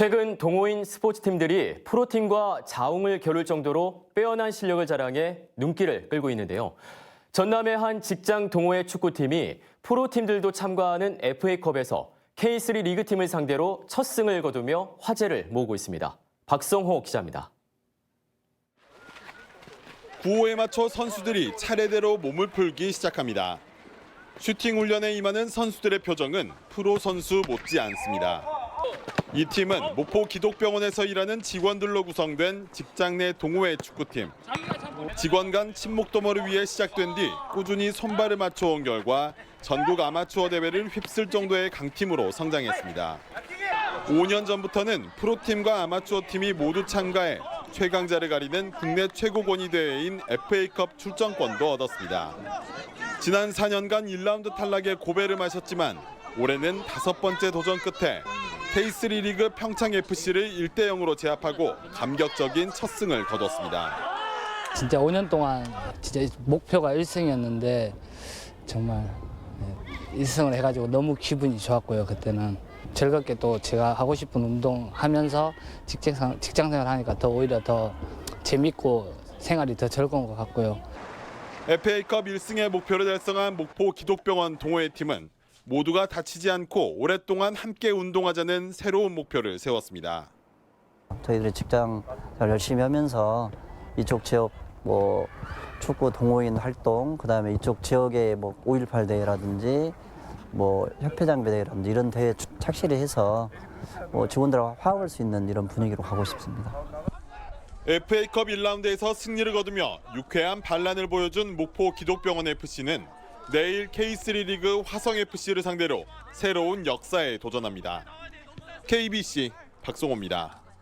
최근 동호인 스포츠팀들이 프로팀과 자웅을 겨룰 정도로 빼어난 실력을 자랑해 눈길을 끌고 있는데요. 전남의 한 직장 동호회 축구팀이 프로팀들도 참가하는 FA컵에서 K3 리그팀을 상대로 첫 승을 거두며 화제를 모으고 있습니다. 박성호 기자입니다. 구호에 맞춰 선수들이 차례대로 몸을 풀기 시작합니다. 슈팅 훈련에 임하는 선수들의 표정은 프로 선수 못지 않습니다. 이 팀은 목포 기독병원에서 일하는 직원들로 구성된 직장 내 동호회 축구팀. 직원 간 친목 도모를 위해 시작된 뒤 꾸준히 손발을 맞춰온 결과 전국 아마추어 대회를 휩쓸 정도의 강팀으로 성장했습니다. 5년 전부터는 프로팀과 아마추어 팀이 모두 참가해 최강자를 가리는 국내 최고 권위 대회인 FA컵 출전권도 얻었습니다. 지난 4년간 1라운드 탈락에 고배를 마셨지만 올해는 다섯 번째 도전 끝에 K3 리그 평창 FC를 1대 0으로 제압하고 감격적인 첫 승을 거뒀습니다. 진짜 5년 동안 진짜 목표가 1승이었는데 정말 네, 1승을 해가지고 너무 기분이 좋았고요 그때는 즐겁게 또 제가 하고 싶은 운동 하면서 직장 직장 생활 하니까 더 오히려 더 재밌고 생활이 더 즐거운 것 같고요. FA컵 1승의 목표를 달성한 목포 기독병원 동호회 팀은 모두가 다치지 않고 오랫동안 함께 운동하자는 새로운 목표를 세웠습니다. 저희들이 직장 잘 열심히 하면서 이쪽 지역 뭐 축구 동호인 활동 그다음에 이쪽 지역의 뭐 5.18 대회라든지 뭐 협회장배 대회라든지 이런 대회에 추- 착실히 해서 뭐 직원들과 화합할 수 있는 이런 분위기로 가고 싶습니다. FA컵 1라운드에서 승리를 거두며 유쾌한 반란을 보여준 목포 기독병원 FC는 내일 K3 리그 화성 FC를 상대로 새로운 역사에 도전합니다. KBC 박성호입니다.